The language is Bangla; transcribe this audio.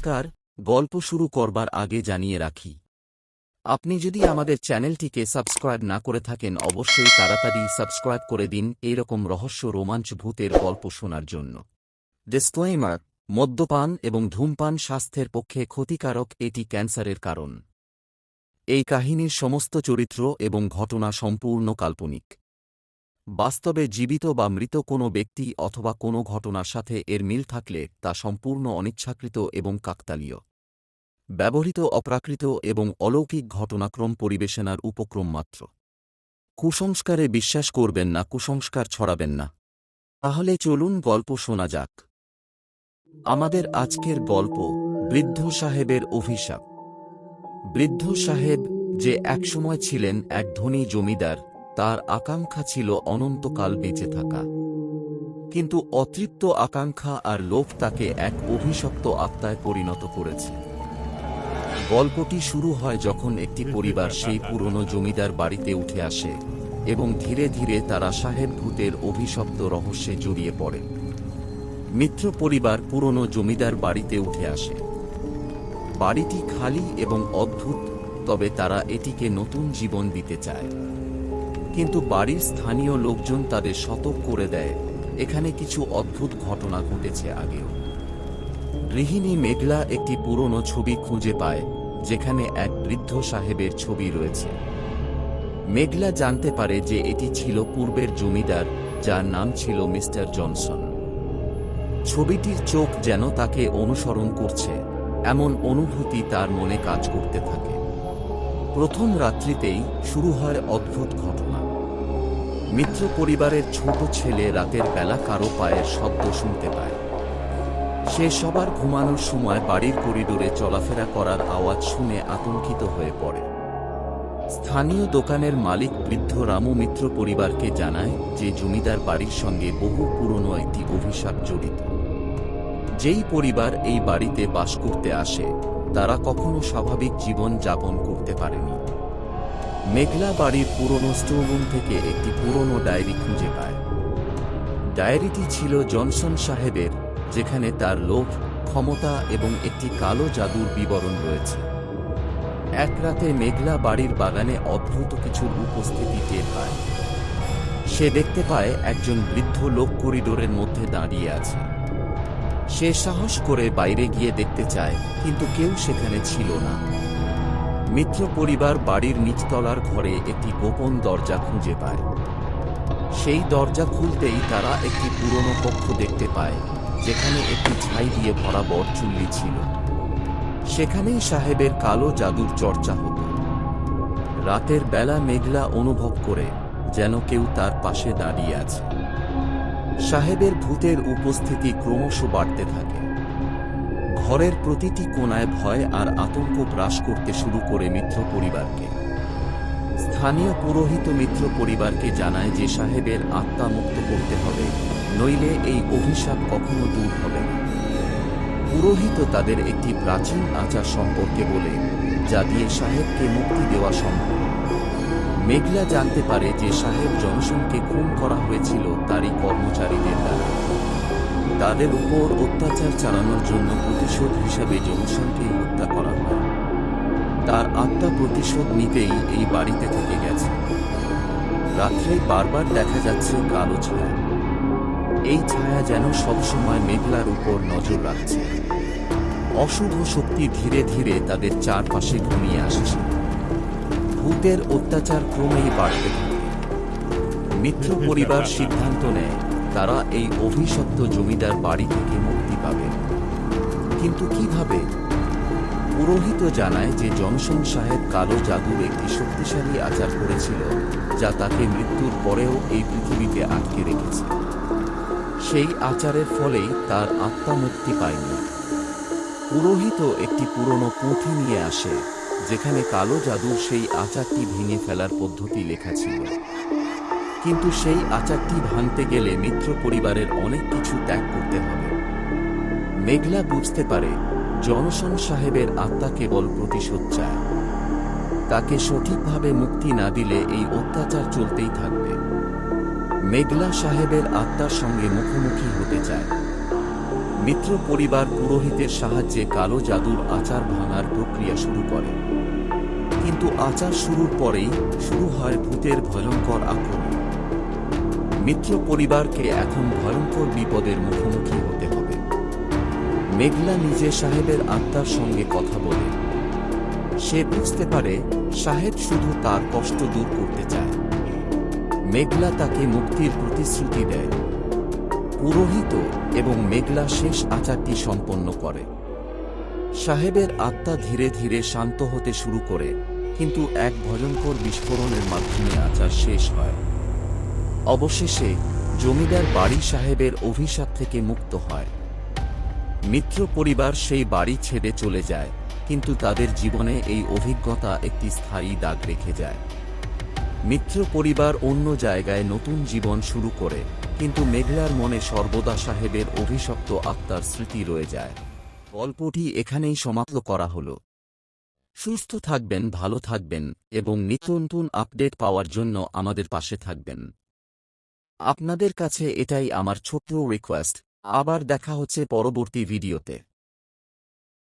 নমস্কার, গল্প শুরু করবার আগে জানিয়ে রাখি। আপনি যদি আমাদের চ্যানেলটিকে সাবস্ক্রাইব না করে থাকেন, অবশ্যই তাড়াতাড়ি সাবস্ক্রাইব করে দিন এইরকম রহস্য রোমাঞ্চ ভূতের গল্প শোনার জন্য। ডিসক্লেইমার, মদ্যপান এবং ধূমপান স্বাস্থ্যের পক্ষে ক্ষতিকারক, এটি ক্যান্সারের কারণ। এই কাহিনীর সমস্ত চরিত্র এবং ঘটনা সম্পূর্ণ কাল্পনিক। বাস্তবে জীবিত বা মৃত কোনো ব্যক্তি অথবা কোনো ঘটনার সাথে এর মিল থাকলে তা সম্পূর্ণ অনিচ্ছাকৃত এবং কাকতালীয়। ব্যবহৃত অপ্রাকৃত এবং অলৌকিক ঘটনাক্রম পরিবেশনার উপক্রম মাত্র। কুসংস্কারে বিশ্বাস করবেন না, কুসংস্কার ছড়াবেন না। তাহলে চলুন গল্প শোনা যাক। আমাদের আজকের গল্প বৃদ্ধ সাহেবের অভিশাপ। বৃদ্ধ সাহেব যে একসময় ছিলেন এক ধনী জমিদার তার আকাঙ্ক্ষা ছিল অনন্তকাল বেঁচে থাকা। কিন্তু অতৃপ্ত আকাঙ্ক্ষা আর লোভ তাকে এক অভিশপ্ত আত্মায় পরিণত করেছে। গল্পটি শুরু হয় যখন একটি পরিবার সেই পুরনো জমিদার বাড়িতে উঠে আসে এবং ধীরে ধীরে তারা সাহেব ভূতের অভিশপ্ত রহস্যে জড়িয়ে পড়ে। মিত্র পরিবার পুরনো জমিদার বাড়িতে উঠে আসে। বাড়িটি খালি এবং অদ্ভুত, তবে তারা এটিকে নতুন জীবন দিতে চায়। কিন্তু বাড়ির স্থানীয় লোকজন তাদের সতর্ক করে দেয়। এখানে কিছু অদ্ভুত ঘটনা ঘটেছে আগেও। গৃহিণী মেঘলা একটি পুরনো ছবি খুঁজে পায়, যেখানে এক বৃদ্ধ সাহেবের ছবি রয়েছে। মেঘলা জানতে পারে যে এটি ছিল পূর্বের জমিদার, যার নাম ছিল মিস্টার জনসন। ছবিটির চোখ যেন তাকে অনুসরণ করছে, এমন অনুভূতি তার মনে কাজ করতে থাকে। প্রথম রাত্রিতেই শুরু হয় অদ্ভুত ঘটনা। মিত্র পরিবারের ছোট ছেলে রাতের বেলা কারও পায়ের শব্দ শুনতে পায়। সে সবার ঘুমানোর সময় বাড়ির করিডোরে চলাফেরা করার আওয়াজ শুনে আতঙ্কিত হয়ে পড়ে। স্থানীয় দোকানের মালিক বৃদ্ধ রামু মিত্র পরিবারকে জানায় যে জমিদার বাড়ির সঙ্গে বহু পুরনো একটি অভিশাপ জড়িত। যেই পরিবার এই বাড়িতে বাস করতে আসে, তারা কখনো স্বাভাবিক জীবন যাপন করতে পারেনি। মেঘলা বাড়ির পুরনো স্টোররুম থেকে একটি পুরনো ডায়েরি খুঁজে পায়। ডায়েরিটি ছিল জনসন সাহেবের, যেখানে তার লোভ, ক্ষমতা এবং একটি কালো জাদুর বিবরণ রয়েছে। এক রাতে মেঘলা বাড়ির বাগানে অদ্ভুত কিছুর উপস্থিতি টের পায়। সে দেখতে পায় একজন বৃদ্ধ লোক করিডোরের মধ্যে দাঁড়িয়ে আছে। সে সাহস করে বাইরে গিয়ে দেখতে চায়, কিন্তু কেউ সেখানে ছিল না। মিত্র পরিবার বাড়ির নিচতলার ঘরে একটি গোপন দরজা খুঁজে পায়। সেই দরজা খুলতেই তারা একটি পুরনো কক্ষ দেখতে পায়, যেখানে একটি ছাই দিয়ে ভরা বরচুল্লি ছিল। সেখানেই সাহেবের কালো জাদুর চর্চা হতো। রাতের বেলা মেঘলা অনুভব করে যেন কেউ তার পাশে দাঁড়িয়ে আছে। সাহেবের ভূতের উপস্থিতি ক্রমশ বাড়তে থাকে। ঘরের প্রতিটি কোনায় ভয় আর আতঙ্ক গ্রাস করতে শুরু করে মিত্র পরিবারকে। স্থানীয় পুরোহিত মিত্র পরিবারকে জানায় যে সাহেবের আত্মা মুক্ত করতে হবে, নইলে এই অভিশাপ কখনো দূর হবে না। পুরোহিত তাদের একটি প্রাচীন আচার সম্পর্কে বলে, যা দিয়ে সাহেবকে মুক্তি দেওয়া সম্ভব। মেঘলা জানতে পারে যে সাহেব জনসনকে খুন করা হয়েছিল তারই কর্মচারীদের দ্বারা। তাদের উপর অত্যাচার চালানোর জন্য প্রতিশোধ হিসাবে জনসনকে হত্যা করা হয়। তার আত্মা প্রতিশোধ নিতেই এই বাড়িতে থেকে গেছে। রাত্রে বারবার দেখা যাচ্ছে কালো ছায়া। এই ছায়া যেন সবসময় মেঘলার উপর নজর রাখছে। অশুভ শক্তি ধীরে ধীরে তাদের চারপাশে ঘুমিয়ে আসছে। ভূতের অত্যাচার ক্রমেই বাড়তে থাকে। মিত্র পরিবার সিদ্ধান্ত নেয় তারা এই অভিশপ্ত জমিদার বাড়ি থেকে মুক্তি পাবে। কিন্তু কীভাবে? পুরোহিত জানায় যে জনসন সাহেব কালো জাদুর একটি শক্তিশালী আচার করেছিল, যা তাকে মৃত্যুর পরেও এই পৃথিবীতে আটকে রেখেছে। সেই আচারের ফলেই তার আত্মা মুক্তি পায়নি। পুরোহিত একটি পুরনো পুঁথি নিয়ে আসে, যেখানে কালো জাদুর সেই আচারটি ভেঙে ফেলার পদ্ধতি লেখা ছিল। কিন্তু সেই আচারটি ভাঙতে গেলে মিত্র পরিবারের অনেক কিছু ত্যাগ করতে হবে। মেঘলা বুঝতে পারে, জনসন সাহেবের আত্মা কেবল প্রতিশোধ চায়। তাকে সঠিকভাবে মুক্তি না দিলে এই অত্যাচার চলতেই থাকবে। মেঘলা সাহেবের আত্মার সঙ্গে মুখোমুখি হতে চায়। মিত্র পরিবার পুরোহিতের সাহায্যে কালো জাদুর আচার ভাঙার প্রক্রিয়া শুরু করে। কিন্তু আচার শুরুর পরেই শুরু হয় ভূতের ভয়ঙ্কর আক্রমণ। মিত্র পরিবারকে এখন ভয়ঙ্কর বিপদের মুখোমুখি হতে হবে। মেঘলা নিজে সাহেবের আত্মার সঙ্গে কথা বলে। সে বুঝতে পারে সাহেব শুধু তার কষ্ট দূর করতে চায়। মেঘলা তাকে মুক্তির প্রতিশ্রুতি দেয়। পুরোহিত এবং মেঘলা শেষ আচারটি সম্পন্ন করে। সাহেবের আত্মা ধীরে ধীরে শান্ত হতে শুরু করে, কিন্তু এক ভয়ঙ্কর বিস্ফোরণের মাধ্যমে আচার শেষ হয়। অবশেষে জমিদার বাড়ি সাহেবের অভিশাপ থেকে মুক্ত হয়। মিত্র পরিবার সেই বাড়ি ছেড়ে চলে যায়, কিন্তু তাদের জীবনে এই অভিজ্ঞতা একটি স্থায়ী দাগ রেখে যায়। মিত্র পরিবার অন্য জায়গায় নতুন জীবন শুরু করে, কিন্তু মেঘলার মনে সর্বদা সাহেবের অভিশপ্ত আত্মার স্মৃতি রয়ে যায়। গল্পটি এখানেই সমাপ্ত করা হল। সুস্থ থাকবেন, ভালো থাকবেন, এবং নিত্য নতুন আপডেট পাওয়ার জন্য আমাদের পাশে থাকবেন। আপনাদের কাছে এটাই আমার ছোট্ট রিকোয়েস্ট আবার দেখা হচ্ছে পরবর্তী ভিডিওতে